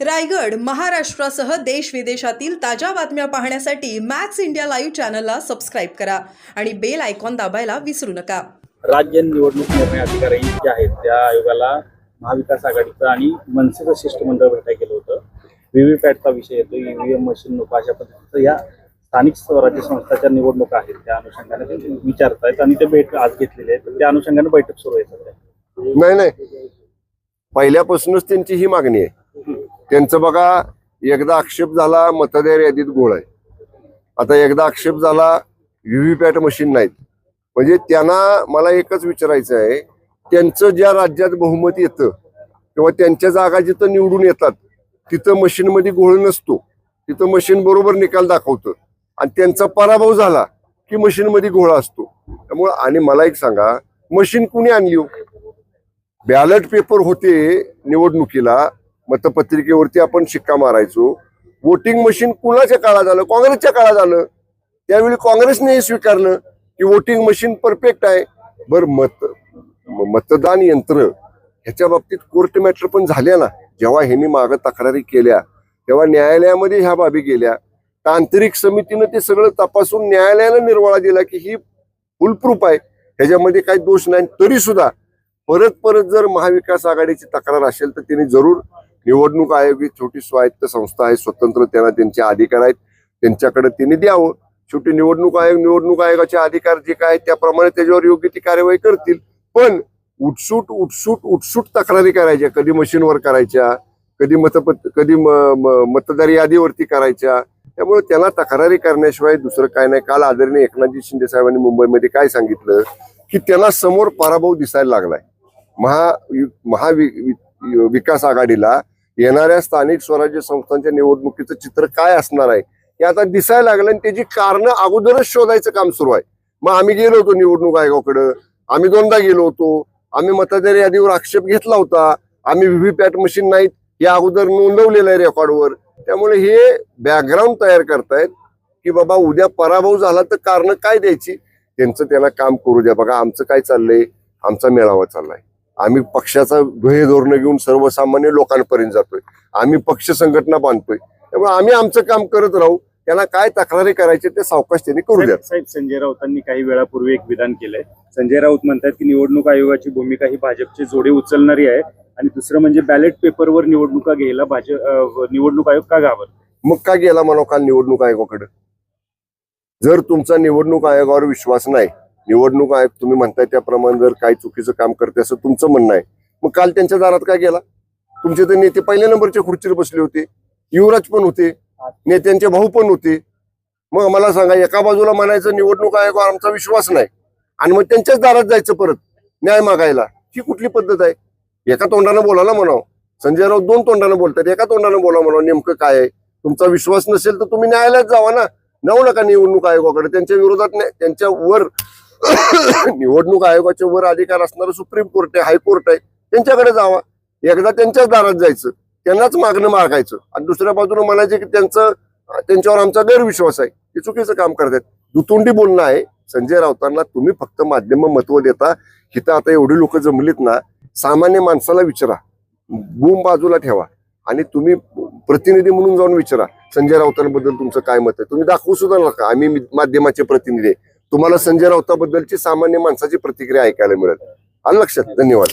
रायगड महाराष्ट्रासह देश विदेशातील ताज्या बातम्या पाहण्यासाठी मॅक्स इंडिया लाईव्ह चॅनलला सबस्क्राईब करा आणि बेल आयकॉन दाबायला विसरू नका. राज्य निवडणूक निर्णय अधिकारी जे आहेत त्या आयोगाला महाविकास आघाडीचं आणि मनसेचं शिष्टमंडळ भेटायला गेलं होतं. व्हीव्हीपॅटचा विषय येतो ईव्हीएम मशीन नको अशा पद्धतीचं या स्थानिक स्वराज्य संस्थाच्या निवडणुका आहेत. त्या अनुषंगाने ते विचारतायत आणि ते भेट आज घेतलेले आहेत. तर त्या अनुषंगाने बैठक सुरू आहे सध्या. नाही नाही. पहिल्यापासूनच त्यांची ही मागणी आहे. त्यांचं बघा एकदा आक्षेप झाला मतदार यादीत गोळ आहे. आता एकदा आक्षेप झाला व्हीव्हीपॅट मशीन नाहीत. म्हणजे त्यांना मला एकच विचारायचं आहे त्यांचं ज्या राज्यात बहुमत येतं किंवा त्यांच्या जागा जिथं निवडून येतात तिथं मशीनमध्ये घोळ नसतो. तिथं मशीन बरोबर निकाल दाखवतं. आणि त्यांचा पराभव झाला की मशीनमध्ये घोळा असतो. त्यामुळं आणि मला एक सांगा मशीन कुणी आणली हो? बॅलट पेपर होते निवडणुकीला मतपत्रिकेवरती आपण शिक्का मारायचो. वोटिंग मशीन कुणाच्या काळात आलं? काँग्रेसच्या काळात आलं. त्यावेळी काँग्रेसने हे स्वीकारलं की वोटिंग मशीन परफेक्ट आहे. बर मत मतदान यंत्र ह्याच्या बाबतीत कोर्ट मॅटर पण झाल्या ना. जेव्हा ह्यांनी मागं तक्रारी केल्या तेव्हा न्यायालयामध्ये ह्या बाबी गेल्या. तांत्रिक समितीनं ते सगळं तपासून न्यायालयानं निर्वाळा दिला की ही फुलप्रूफ आहे. ह्याच्यामध्ये काही दोष नाही. तरी सुद्धा परत परत जर महाविकास आघाडीची तक्रार असेल तर तिने जरूर निवडणूक आयोग ही छोटी स्वायत्त संस्था आहे स्वतंत्र त्यांना त्यांचे अधिकार आहेत त्यांच्याकडे त्यांनी द्यावं शेवटी निवडणूक आयोग निवडणूक आयोगाचे अधिकार जे काय त्याप्रमाणे त्याच्यावर योग्य ती कार्यवाही करतील. पण उठसूट उठसूट उठसूट तक्रारी करायच्या कधी मशीनवर करायच्या कधी मतपत कधी म- म- मतदार यादीवरती करायच्या त्यामुळे त्यांना तक्रारी करण्याशिवाय दुसरं काय नाही. काल आदरणीय एकनाथजी शिंदे साहेबांनी मुंबईमध्ये काय सांगितलं की त्यांना समोर पराभव दिसायला लागलाय. महा महावि विकास आघाडीला येणाऱ्या स्थानिक स्वराज्य संस्थांच्या निवडणुकीचं चित्र काय असणार आहे? हे आता दिसायला लागलं आणि त्याची कारणं अगोदरच शोधायचं काम सुरू आहे. मग आम्ही गेलो होतो निवडणूक आयोगाकडं. आम्ही दोनदा गेलो होतो. आम्ही मतदार यादीवर आक्षेप घेतला होता. आम्ही व्हीव्हीपॅट मशीन नाहीत हे अगोदर नोंदवलेलं आहे रेकॉर्डवर. त्यामुळे हे बॅकग्राऊंड तयार करतायत की बाबा उद्या पराभव झाला तर कारण काय द्यायची? त्यांचं त्याला काम करू द्या. बघा आमचं काय चाललंय? आमचा मेळावा चाललाय. आम्ही पक्षाचा ध्येय धोरण घेऊन सर्वसामान्य लोकांपर्यंत जातोय. आम्ही पक्ष संघटना बांधतोय. त्यामुळे आम्ही आमचं काम करत राहू. त्यांना काय तक्रारी करायचे ते सावकाश त्यांनी करू द्या. साहेब संजय राऊतांनी काही वेळापूर्वी एक विधान केलंय. संजय राऊत म्हणतात की निवडणूक आयोगाची भूमिका ही भाजपची जोडे उचलणारी आहे आणि दुसरं म्हणजे बॅलेट पेपरवर निवडणुका घ्यायला भाजप निवडणूक आयोग का घाबर मग का गेला म्हणा काल निवडणूक आयोगाकडे? जर तुमचा निवडणूक आयोगावर विश्वास नाही निवडणूक आयोग तुम्ही म्हणताय त्याप्रमाणे जर काही चुकीचं काम करते असं तुमचं म्हणणं आहे. मग काल त्यांच्या दारात काय गेला? तुमचे ते नेते पहिल्या नंबरच्या खुर्चीवर बसले होते. युवराज पण होते. नेत्यांचे भाऊ पण होते. मग मला सांगा एका बाजूला म्हणायचं निवडणूक आयोगावर आमचा विश्वास नाही. आणि मग त्यांच्याच दारात जायचं परत न्याय मागायला. ही कुठली पद्धत आहे? एका तोंडानं बोलायला म्हणावं. संजय राऊत दोन तोंडानं बोलतात एका तोंडानं बोला म्हणावं नेमकं काय आहे? तुमचा विश्वास नसेल तर तुम्ही न्यायालयात जावा ना. जाऊ नका निवडणूक आयोगाकडे त्यांच्या विरोधात त्यांच्या वर निवडणूक आयोगाच्या वर अधिकार असणारं सुप्रीम कोर्ट आहे हायकोर्ट आहे त्यांच्याकडे जावा. एकदा त्यांच्याच दारात जायचं त्यांनाच मागणं मागायचं. आणि दुसऱ्या बाजूने म्हणायचं की त्यांचं त्यांच्यावर आमचा गैरविश्वास आहे हे चुकीचं काम करतात दुतोंडी बोलणं आहे. संजय राऊतांना तुम्ही फक्त माध्यम महत्त्व देता. हिथं आता एवढी लोक जमलीत ना सामान्य माणसाला विचारा. बूम बाजूला ठेवा. आणि तुम्ही प्रतिनिधी म्हणून जाऊन विचारा. संजय राऊतांबद्दल तुमचं काय मत आहे? तुम्ही दाखवू सुद्धा नका. आम्ही माध्यमाचे प्रतिनिधी आहे. तुम्हाला संजय राऊताबद्दलची सामान्य माणसाची प्रतिक्रिया ऐकायला मिळेल. आलं लक्षात? धन्यवाद.